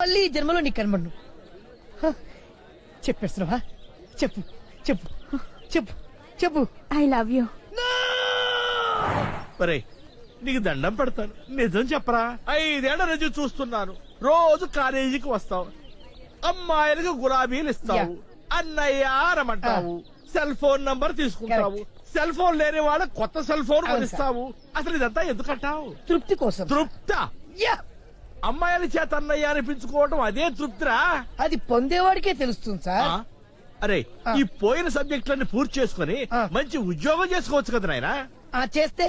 మళ్ళీ ఈ జన్మలో నీకు కనబడు చెప్పేస్తున్నావా? చెప్పు చెప్పు చెప్పు చెప్పు. ఐ లవ్ యూ ఒరేయ్ నీకు దండం పెడతాను. నిజం చెప్పరా? ఐదేళ్ళ నుంచి చూస్తున్నాను. రోజు కాలేజీకి వస్తావు. అమ్మాయిలకు గులాబీలు ఇస్తావు. అన్నయ్య రమ్మంటావు సెల్ ఫోన్ నంబర్ తీసుకుంటావు. సెల్ ఫోన్ లేని వాళ్ళ కొత్త సెల్ ఫోన్ కొనిస్తావు. అసలు ఇదంతా ఎందుకంటావు తృప్తి కోసం. తృప్త? యా. అమ్మాయిల చేత అన్నయ్య అనిపించుకోవడం అదే తృప్తిరా? అది పొందేవాడికే తెలుస్తుంది? సార్. అరే. ఈ పోయిన సబ్జెక్టులన్నీ పూర్తి చేసుకుని. మంచి ఉద్యోగం చేసుకోవచ్చు కదా నాయనా? ఆ చేస్తే?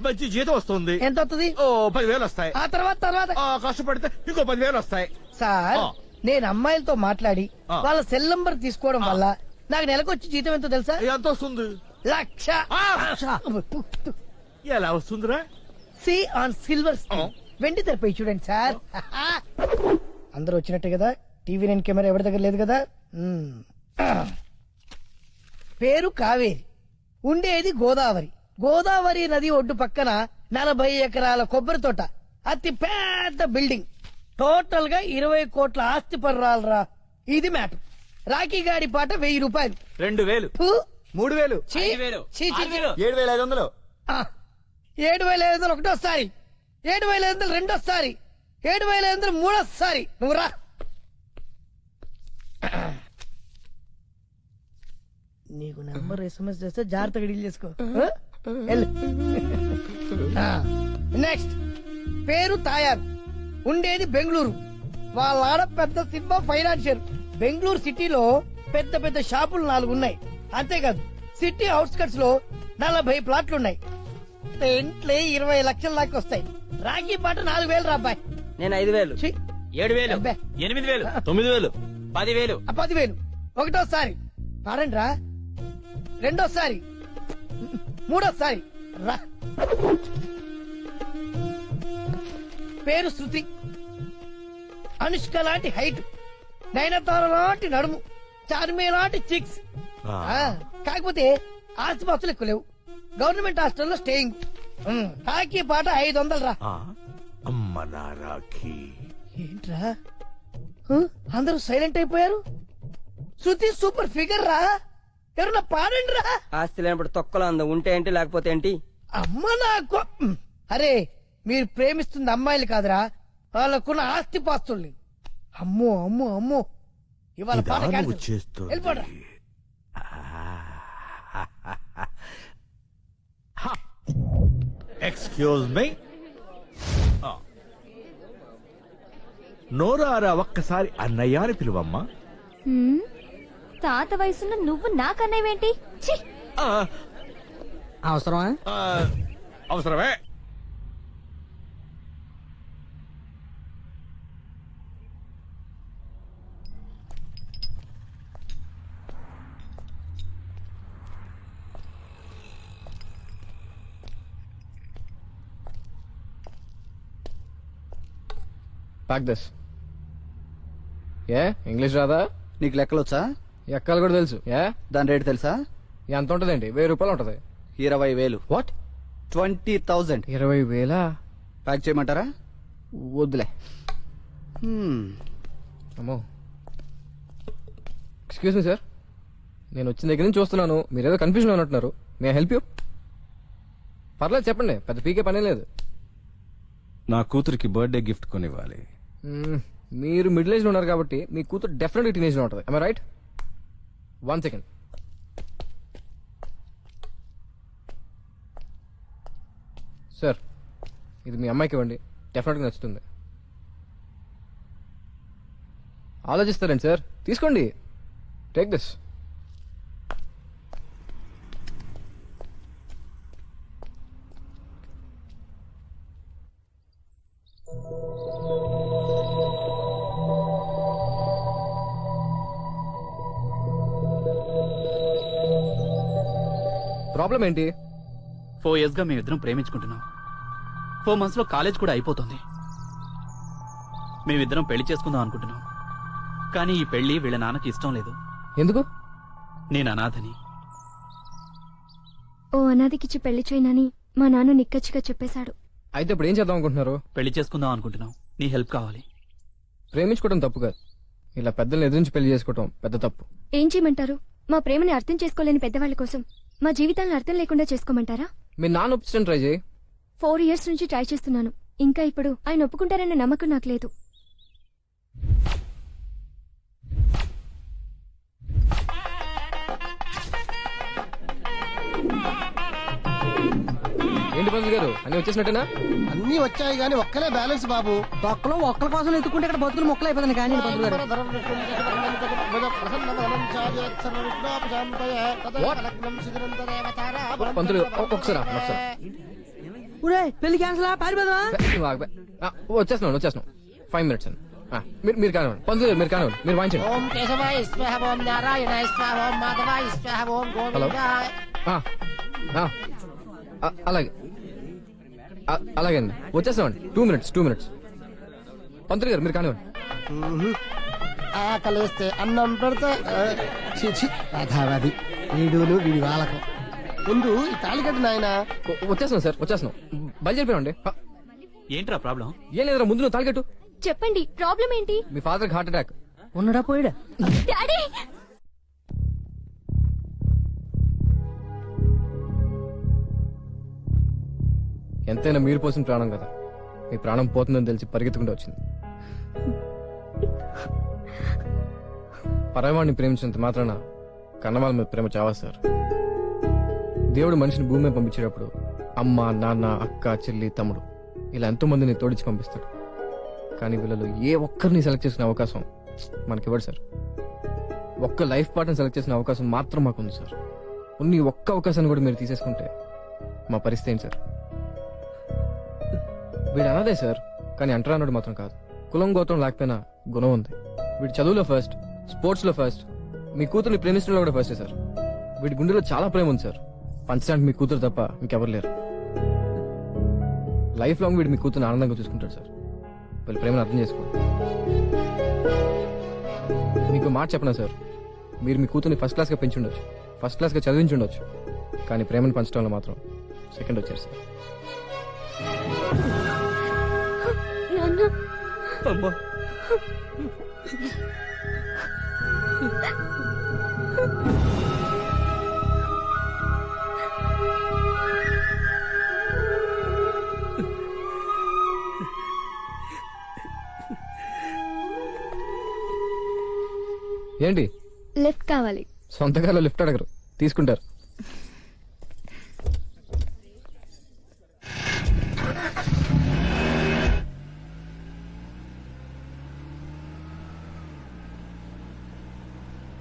మంచి జీతం వస్తుంది. ఎంత అవుతుంది ఓ పదివేలు వస్తాయి. ఆ తర్వాత తర్వాత. ఆ, కష్టపడితే ఇంకో పదివేలు వస్తాయి. సార్. నేను అమ్మాయిలతో మాట్లాడి. వాళ్ళ సెల్ నంబర్ తీసుకోవడం వల్ల నాకు నెలకు వచ్చి జీతం ఎంతో తెలుసా? ఎంత వస్తుంది? లక్ష. ఎలా వస్తుందిరా? See on silver. వెండి తెరపై చూడండి సార్. అందరూ వచ్చినట్టే కదా? టీవీ నైన్ కెమెరా ఎవరి దగ్గర లేదు కదా. పేరు కావేరి. ఉండేది గోదావరి. గోదావరి నది ఒడ్డు పక్కన నలభై ఎకరాల కొబ్బరి తోట. అతి పెద్ద బిల్డింగ్. టోటల్గా ఇరవై కోట్ల ఆస్తి పర్రాలరా. ఇది మ్యాటర్ రాఖీ గాడి పాట వెయ్యి రూపాయలు. రెండు వేలు. మూడు వేలు. ఏడు వేల ఐదు వందలు. ఏడు వేల ఐదు వందలు ఒకటోసారి. ఏడు వేల ఐదు వందలు రెండోసారి. ఏడు వేల ఐదు వందలు మూడోసారి. నువ్వు రా. నీకు నెంబర్ ఎస్ఎంఎస్ చేస్తే జాగ్రత్తగా డీల్ చేసుకో. నెక్స్ట్ పేరు తాయారు. ఉండేది బెంగళూరు. వాళ్ళ ఆడ పెద్ద సిబ్బ ఫైనాన్షియర్ బెంగళూరు సిటీలో పెద్ద పెద్ద షాపులు నాలుగు ఉన్నాయి. అంతేకాదు సిటీ అవుట్స్కట్స్లో నలభై ప్లాట్లు ఉన్నాయి. ఇంట్లో ఇరవై లక్షల దాకా వస్తాయి. రాఖీ పాట నాలుగు వేలు రా అబ్బాయి. నేను ఐదు వేలు ఛీ, ఏడు వేలు అబ్బే. ఎనిమిది వేలు తొమ్మిది వేలు పది వేలు ఆ ఒకటోసారి. పాడండి రా రెండోసారి. మూడోసారి. రా. పేరు శృతి. అనుష్క లాంటి హైట్. నయనతార లాంటి నడుము. చార్మే లాంటి చిక్స్ ఆ. కాకపోతే ఆస్తిపాస్తులు ఎక్కువ లేవు. గవర్నమెంట్ హాస్టల్లో స్టేయింగ్. రాఖీ పాట ఐదు వందలు రా అమ్మ నా రాఖీ. ఏంట్రా? హ? అందరూ సైలెంట్ అయిపోయారు? శృతి సూపర్ ఫిగర్ రా. ఎవరన్నా పాడండి రా ఆస్తి లేనప్పుడు తొక్కలో అందం ఉంటే ఏంటి లేకపోతే ఏంటి? అమ్మ నాకు. అరే మీరు ప్రేమిస్తుంది అమ్మాయిలు కాదురా. వాళ్ళకున్న ఆస్తి పాస్తుల్ని. అమ్మో అమ్మో అమ్మో. ఇవాళ పాట cancel. ఎక్స్క్యూజ్ మీ నోరారా ఒక్కసారి అన్నయ్య అని పిలువమ్మా? తాత వయసున్న నువ్వు నాకన్నయ్యేంటి? అవసరమా? అవసరమే. ప్యాక్ దిస్ ఏ ఇంగ్లీష్ రాదా? నీకు లెక్కలు వచ్చా? ఎక్కాలు కూడా తెలుసు. ఏ దాని రేటు తెలుసా? ఎంత ఉంటదండి? వెయ్యి రూపాయలు ఉంటది. ఇరవై వేలు. What twenty thousand. ఇరవై వేలా? ప్యాక్ చేయమంటారా? వద్దులే. హ్మ్. అమ్మో. ఎక్స్క్యూజ్ మీ సార్ నేను వచ్చిన దగ్గర నుంచి చూస్తున్నాను. మీరు ఏదో కన్ఫ్యూజన్ ఉన్నట్టున్నారు మే హెల్ప్ యూ పర్లేదు చెప్పండి. పెద్ద పీకే పనే లేదు. నా కూతురికి బర్త్డే గిఫ్ట్ కొనివ్వాలి. మీరు మిడిల్ ఏజ్లో ఉన్నారు కాబట్టి మీ కూతురు డెఫినెట్గా టీనేజ్లో ఉంటుంది. I right one second sir ఇది మీ అమ్మాయికి ఇవ్వండి. డెఫినెట్గా నచ్చుతుంది. ఆలోచిస్తారండి సార్ తీసుకోండి. టేక్ దిస్ ప్రాబ్లం ఏంటి? ఫోర్ ఇయర్స్గా మేమిద్దరం ప్రేమించుకుంటున్నాం. ఫోర్ మంత్స్లో కాలేజ్ కూడా అయిపోతుంది. మేమిద్దరం పెళ్ళి చేసుకుందాం అనుకుంటున్నాం. కానీ ఈ పెళ్ళి వీళ్ళ నాన్నకి ఇష్టం లేదు. ఎందుకు? నేను అనాథని. ఓ అనాథకిచ్చి పెళ్ళి చేయనని మా నాన్న నిక్కచ్చిగా చెప్పేశాడు. అయితే ఇప్పుడు ఏం చేద్దాం అనుకుంటున్నారు? పెళ్ళి చేసుకుందాం అనుకుంటున్నాం. నీ హెల్ప్ కావాలి. ప్రేమించుకోవడం తప్పు కాదు. ఇలా పెద్దల్ని ఎదిరించి పెళ్ళి చేసుకోవడం పెద్ద తప్పు. ఏం చేయమంటారు? మా ప్రేమని అర్థం చేసుకోలేని పెద్దవాళ్ళ కోసం. మా జీవితాలను అర్థం లేకుండా చేసుకోమంటారా? మీ నాన్న ఒప్పించడం ట్రై చేయి. ఫోర్ ఇయర్స్ నుంచి ట్రై చేస్తున్నాను. ఇంకా ఇప్పుడు ఆయన ఒప్పుకుంటారన్న నమ్మకం నాకు లేదు. ఏంటి పంతులు గారు? అన్ని వచ్చేసినట్టేనా? అన్ని వచ్చాయి గానీ ఒక్కలే బ్యాలెన్స్ బాబు. తొక్కలో ఒక్కల కోసం ఎత్తుకుంటే ఇక్కడ బతుకులు మొక్కలు అయిపోతుంది కానీ పంతులు గారు? పంతులు ఒకసారి ఆపండి, ఒకసారి పెళ్ళి క్యాన్సిల్ పారిపోదా నువ్వు ఆగు బే. ఆ, వచ్చేస్తున్నాను వచ్చేస్తున్నాను. ఫైవ్ మినిట్స్ అండి ఆ, మీరు మీరు కానివ్వండి. పంతులు గారు మీరు కానివ్వండి. మీరు వాయించండి. ఓం కేశవాయ స్వాహ ఓం నారాయణాయ స్వాహ ఓం మాధవాయ స్వాహ ఓం హలో. గోవిందాయ ఆ, ఆ, ఆ, అలాగే. ఆ, అలాగే అండి వచ్చేస్తామండి. టూ మినిట్స్ టూ మినిట్స్ పంతులు గారు మీరు కానివ్వండి. ఆకలిస్తే అన్నం పెడితే చిచి రాధావాది. వీడును వీడి వాళ్ళకం ముందు ఈ తాళికట్టు నాయన. వచ్చేస్తున్నాం సార్ వచ్చేస్తున్నాం. బయలుదేరిపోయామండి. ఆ, ఏంట్రా ప్రాబ్లం? ఏం లేదురా ముందు నువ్వు తాలికట్టు చెప్పండి ప్రాబ్లం ఏంటి మీ ఫాదర్కి హార్ట్ అటాక్. ఉన్నడా పోయాడా? డాడీ! ఎంతైనా మీరు పోసిన ప్రాణం కదా. మీ ప్రాణం పోతుందని తెలిసి పరిగెత్తుకుంటూ వచ్చింది. పరవాడిని ప్రేమించినంత మాత్రాన కన్నవాళ్ళ మీద ప్రేమ చావా సార్? దేవుడు మనిషిని భూమి మీద పంపించేటప్పుడు అమ్మ నాన్న అక్క చెల్లి తమ్ముడు ఇలా ఎంతో మందిని తోడిచి పంపిస్తాడు కానీ వీళ్ళలో ఏ ఒక్కరిని సెలెక్ట్ చేసిన అవకాశం మనకి ఇవ్వడు సార్. ఒక్క లైఫ్ పార్ట్ని సెలెక్ట్ చేసిన అవకాశం మాత్రం మాకుంది సార్. ఉన్ని ఒక్క అవకాశాన్ని కూడా మీరు తీసేసుకుంటే మా పరిస్థితి ఏంటి సార్? వీడు అన్నదే సార్. కానీ అంటరా అన్నాడు మాత్రం కాదు. కులం గోత్రం లేకపోయినా గుణం ఉంది. వీడు చదువులో ఫస్ట్ స్పోర్ట్స్లో ఫస్ట్ మీ కూతుర్ని ప్రేమించడంలో కూడా ఫస్టే సార్. వీడి గుండెలో చాలా ప్రేమ ఉంది సార్. పంచడానికి మీ కూతురు తప్ప ఇంకెవరు లేరు. లైఫ్ లాంగ్ వీడు మీ కూతురు ఆనందంగా చూసుకుంటాడు సార్. వీళ్ళ ప్రేమను అర్థం చేసుకోండి మీకు మాట చెప్పనా సార్? మీరు మీ కూతుర్ని ఫస్ట్ క్లాస్గా పెంచుండొచ్చు. ఫస్ట్ క్లాస్గా చదివించుండొచ్చు కానీ ప్రేమను పంచడంలో మాత్రం సెకండ్ వచ్చారు సార్. అమ్మా. ఏంటి? లిఫ్ట్ కావాలి. సొంతకాలో లిఫ్ట్ అడగరు. తీసుకుంటారు.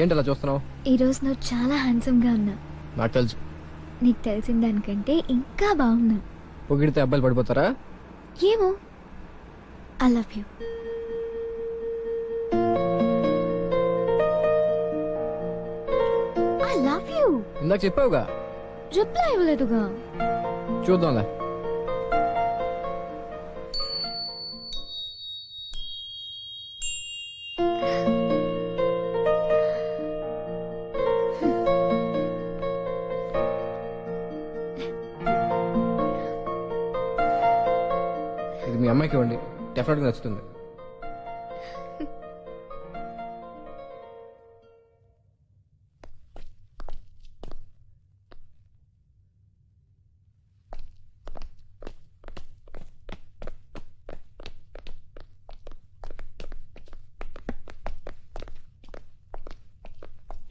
ఏంటి అలా చూస్తున్నావు? ఈ రోజు నువ్వు చాలా హ్యాండ్సమ్గా ఉన్నా నాకు తెలుసు. నీకు తెలిసిన దానికంటే ఇంకా బాగున్నా. పొగిడితే అబ్బాయిలు పడిపోతారా? ఏమో. I love you I love you ఇందాక చెప్పావుగా. రిప్లై ఇవ్వలేదుగా. చూద్దాంలే. అమ్మాయికి ఇవ్వండి డెఫినెట్గా నచ్చుతుంది.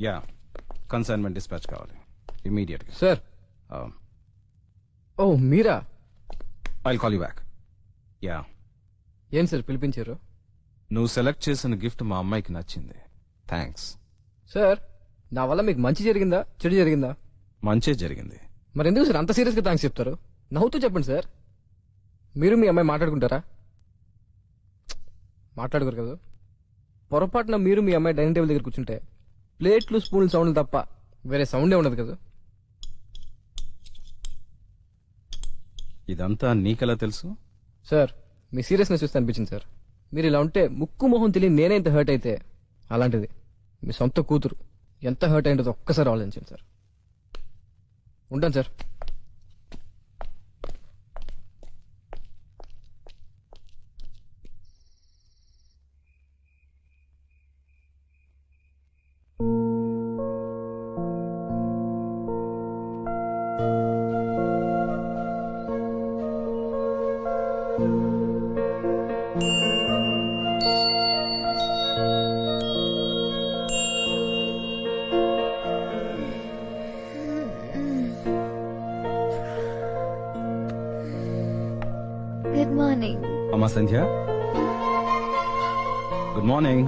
యా కన్సైన్మెంట్ డిస్పాచ్ కావాలి. ఇమీడియట్గా. Sir oh Meera I call you back yeah. ఏం సార్ పిలిపించారు? నువ్వు సెలెక్ట్ చేసిన గిఫ్ట్ మా అమ్మాయికి నచ్చింది. థ్యాంక్స్ సార్ నా వల్ల మీకు మంచి జరిగిందా చెడు జరిగిందా? మంచే జరిగింది. మరి ఎందుకు సార్ అంత సీరియస్గా థ్యాంక్స్ చెప్తారు? నవ్వుతూ చెప్పండి సార్. మీరు మీ అమ్మాయి మాట్లాడుకుంటారా? మాట్లాడుకోరు కదా. పొరపాటున మీరు మీ అమ్మాయి డైనింగ్ టేబుల్ దగ్గర కూర్చుంటే ప్లేట్లు స్పూన్లు సౌండ్ తప్ప వేరే సౌండే ఉండదు కదా. ఇదంతా నీకెలా తెలుసు? సార్ మీ సీరియస్నెస్ చూస్తే అనిపించింది సార్. మీరు ఇలా ఉంటే ముక్కు మొహం తెలియని నేనే ఇంత హర్ట్ అయితే. అలాంటిది మీ సొంత కూతురు ఎంత హర్ట్ అయిందో ఒక్కసారి ఆలోచించండి సార్. ఉంటాను సార్. Sanధ్య. Good morning.